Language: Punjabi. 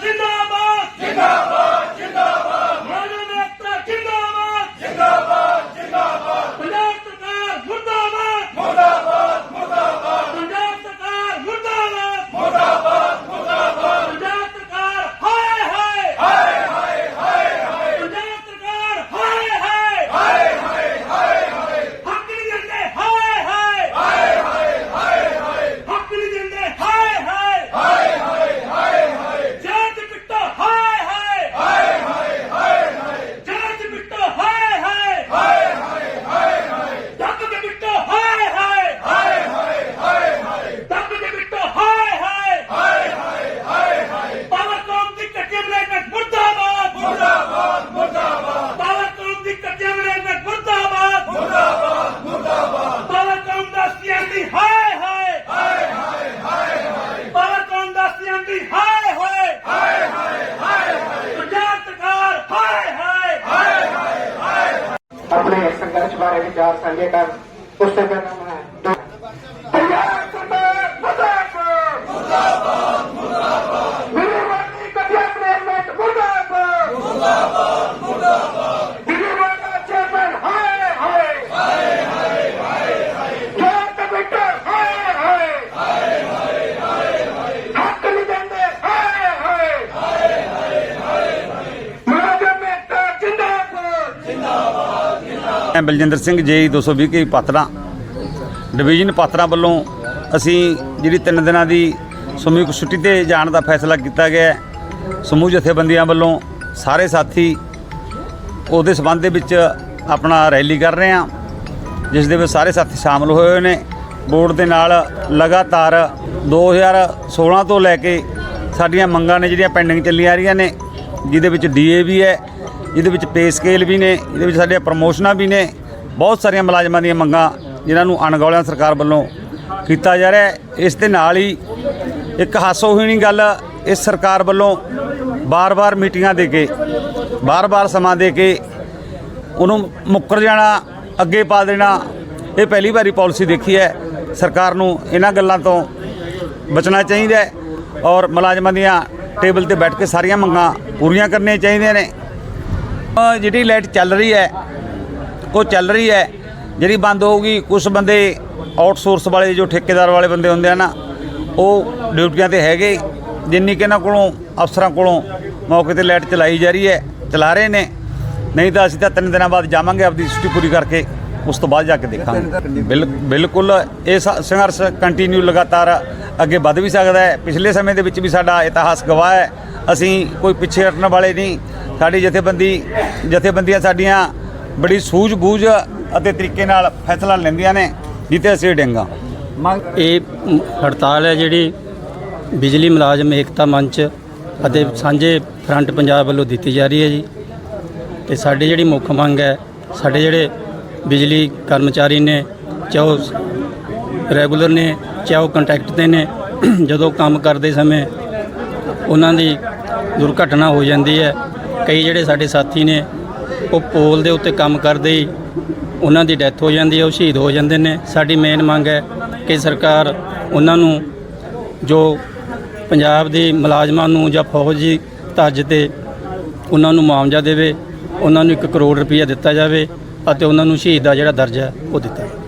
Nothing more. ਆਪਣੇ ਸੰਘਰਸ਼ ਬਾਰੇ ਵਿਚਾਰ ਸਾਂਝੇ ਕਰਨ ਉਸ ਤੋਂ ਪਹਿਲਾਂ ਮੈਂ ਦੋ- ਪੰਜਾਬ ਸਰਕਾਰ ਮੁਰਦਾਬਾਦ ਮੁਰਦਾਬਾਦ ਮੁਰਦਾਬਾਦ ਬਿਰੋਧੀ ਕਥਿਆ ਮੈਨੇਜਮੈਂਟ ਮੁਰਦਾਬਾਦ ਮੁਰਦਾਬਾਦ ਮੁਰਦਾਬਾਦ ਬਿਰੋਧੀ ਚੇਅਰਮੈਨ ਹਾਏ ਹਾਏ ਹਾਏ ਹਾਏ ਹਾਏ ਜੋਰ ਕਮੇਟੀ ਹਾਏ ਹਾਏ ਹਾਏ ਹਾਏ ਹੱਕ ਨਹੀਂ ਦਿੰਦੇ ਹਾਏ ਹਾਏ ਹਾਏ ਹਾਏ ਮੁਲਾਜ਼ਮ ਏਕਤਾ ਜਿੰਦਾਬਾਦ ਮੈਂ ਬਲਜਿੰਦਰ ਸਿੰਘ ਜੇਈ 220 ਕੇ ਪਾਤਰਾ। ਡਿਵੀਜ਼ਨ ਪਾਤਰਾ ਵੱਲੋਂ ਅਸੀਂ ਜਿਹੜੀ ਤਿੰਨ ਦਿਨਾਂ ਦੀ ਸਮੂਹਿਕ ਛੁੱਟੀ ਤੇ ਜਾਣ ਦਾ ਫੈਸਲਾ ਕੀਤਾ ਗਿਆ ਸਮੂਹ ਜਥੇਬੰਦੀਆਂ ਵੱਲੋਂ ਸਾਰੇ ਸਾਥੀ ਉਹਦੇ ਸਬੰਧ ਦੇ ਵਿੱਚ ਆਪਣਾ ਰੈਲੀ ਕਰ ਰਹੇ ਹਾਂ, ਜਿਸ ਦੇ ਵਿੱਚ ਸਾਰੇ ਸਾਥੀ ਸ਼ਾਮਲ ਹੋਏ ਹੋਏ ਨੇ। ਬੋਰਡ ਦੇ ਨਾਲ ਲਗਾਤਾਰ 2016 ਤੋਂ ਲੈ ਕੇ ਸਾਡੀਆਂ ਮੰਗਾਂ ਨੇ ਜਿਹੜੀਆਂ ਪੈਂਡਿੰਗ ਚੱਲੀਆਂ ਆ ਰਹੀਆਂ ਨੇ, ਜਿਹਦੇ ਵਿੱਚ ਡੀਏ ਵੀ ਹੈ ਜਿਹਦੇ ਵਿੱਚ ਪੇ ਸਕੇਲ ਵੀ ਨੇ, ਇਹਦੇ ਵਿੱਚ ਸਾਡੀਆਂ ਪ੍ਰਮੋਸ਼ਨਾਂ ਵੀ ਨੇ, ਬਹੁਤ ਸਾਰੀਆਂ ਮੁਲਾਜ਼ਮਾਂ ਦੀਆਂ ਮੰਗਾਂ ਜਿਨ੍ਹਾਂ ਨੂੰ ਅਣਗੌਲਿਆਂ ਸਰਕਾਰ ਵੱਲੋਂ ਕੀਤਾ ਜਾ ਰਿਹਾ ਇਸ ਦੇ ਨਾਲ ਹੀ ਇੱਕ ਹਾਸੋਹੀਣੀ ਗੱਲ, ਇਸ ਸਰਕਾਰ ਵੱਲੋਂ ਬਾਰ-ਬਾਰ ਮੀਟਿੰਗਾਂ ਦੇ ਕੇ, ਬਾਰ-ਬਾਰ ਸਮਾਂ ਦੇ ਕੇ ਉਹਨੂੰ ਮੁੱਕਰ ਜਾਣਾ, ਅੱਗੇ ਪਾ ਦੇਣਾ, ਇਹ ਪਹਿਲੀ ਵਾਰੀ ਪਾਲਿਸੀ ਦੇਖੀ ਹੈ। ਸਰਕਾਰ ਨੂੰ ਇਹਨਾਂ ਗੱਲਾਂ ਤੋਂ ਬਚਣਾ ਚਾਹੀਦਾ ਔਰ ਮੁਲਾਜ਼ਮਾਂ ਦੀਆਂ ਟੇਬਲ ਤੇ ਬੈਠ ਕੇ ਸਾਰੀਆਂ ਮੰਗਾਂ ਪੂਰੀਆਂ ਕਰਨੀਆਂ ਚਾਹੀਦੀਆਂ ਨੇ। ਜਿਹੜੀ ਲਾਈਟ ਚੱਲ ਰਹੀ ਹੈ, ਉਹ ਚੱਲ ਰਹੀ ਹੈ, ਜਿਹੜੀ ਬੰਦ ਹੋਊਗੀ ਕੁਝ ਬੰਦੇ ਆਊਟਸੋਰਸ ਵਾਲੇ, ਜੋ ਠੇਕੇਦਾਰ ਵਾਲੇ ਬੰਦੇ ਹੁੰਦੇ ਆ ਨਾ, ਉਹ ਡਿਊਟੀਆਂ ਤੇ ਹੈਗੇ। ਜਿੰਨੀ ਕਿ ਇਹਨਾਂ ਕੋਲੋਂ ਅਫਸਰਾਂ ਕੋਲੋਂ ਮੌਕੇ ਤੇ ਲਾਈਟ ਚਲਾਈ ਜਾ ਰਹੀ ਹੈ, ਚਲਾ ਰਹੇ ਨੇ। ਨਹੀਂ ਤਾਂ ਅਸੀਂ ਤਾਂ ਤਿੰਨ ਦਿਨਾਂ ਬਾਅਦ ਜਾਵਾਂਗੇ ਆਪਦੀ ਛੁੱਟੀ ਪੂਰੀ ਕਰਕੇ, ਉਸ ਤੋਂ ਬਾਅਦ ਜਾ ਕੇ ਦੇਖਾਂਗੇ। ਬਿਲ- ਬਿਲਕੁਲ ਇਹ ਸ- ਸੰਘਰਸ਼ ਕੰਟੀਨਿਊ ਲਗਾਤਾਰ ਅੱਗੇ ਵੱਧ ਵੀ ਸਕਦਾ ਹੈ। ਪਿਛਲੇ ਸਮੇਂ ਦੇ ਵਿੱਚ ਵੀ ਸਾਡਾ ਇਤਿਹਾਸ ਗਵਾਹ ਹੈ। ਅਸੀਂ ਕੋਈ ਪਿੱਛੇ ਹਟਣ ਵਾਲੇ ਨਹੀਂ। ਸਾਡੀ ਜਥੇਬੰਦੀ, ਜਥੇਬੰਦੀਆਂ ਸਾਡੀਆਂ ਬੜੀ ਸੂਝ-ਬੂਝ ਅਤੇ ਤਰੀਕੇ ਨਾਲ ਫੈਸਲਾ ਲੈਂਦੀਆਂ ਨੇ ਜਿੱਤੇ ਅਸੀਂ ਡੇਂਗਾ। ਇਹ ਹੜਤਾਲ ਹੈ ਜਿਹੜੀ ਬਿਜਲੀ ਮੁਲਾਜ਼ਮ ਏਕਤਾ ਮੰਚ ਅਤੇ ਸਾਂਝੇ ਫਰੰਟ ਪੰਜਾਬ ਵੱਲੋਂ ਦਿੱਤੀ ਜਾ ਰਹੀ ਹੈ ਜੀ। ਤੇ ਸਾਡੀ ਜਿਹੜੀ ਮੁੱਖ ਮੰਗ ਹੈ, ਸਾਡੇ ਜਿਹੜੇ ਬਿਜਲੀ ਕਰਮਚਾਰੀ ਨੇ, ਚਾਹੇ ਉਹ ਰੈਗੂਲਰ ਨੇ, ਚਾਹੇ ਉਹ ਕੰਟਰੈਕਟ ਤੇ ਨੇ, ਜਦੋਂ ਕੰਮ ਕਰਦੇ ਸਮੇਂ ਉਹਨਾਂ ਦੀ ਦੁਰਘਟਨਾ ਹੋ ਜਾਂਦੀ ਹੈ ਕਈ ਜਿਹੜੇ ਸਾਡੇ ਸਾਥੀ ਨੇ, ਉਹ ਪੋਲ ਦੇ ਉੱਤੇ ਕੰਮ ਕਰਦੇ ਹੀ ਉਹਨਾਂ ਦੀ ਡੈਥ ਹੋ ਜਾਂਦੀ ਹੈ, ਉਹ ਸ਼ਹੀਦ ਹੋ ਜਾਂਦੇ ਨੇ। ਸਾਡੀ ਮੇਨ ਮੰਗ ਹੈ ਕਿ ਸਰਕਾਰ ਉਹਨਾਂ ਨੂੰ ਜੋ ਪੰਜਾਬ ਦੇ ਮੁਲਾਜ਼ਮਾਂ ਨੂੰ ਜਾਂ ਫੌਜੀ ਤੱਜ ਤੇ ਉਹਨਾਂ ਨੂੰ ਮੁਆਵਜ਼ਾ ਦੇਵੇ, ਉਹਨਾਂ ਨੂੰ 1 ਕਰੋੜ ਰੁਪਈਆ ਦਿੱਤਾ ਜਾਵੇ ਅਤੇ ਉਹਨਾਂ ਨੂੰ ਸ਼ਹੀਦ ਦਾ ਜਿਹੜਾ ਦਰਜਾ ਉਹ ਦਿੱਤਾ ਜਾਵੇ।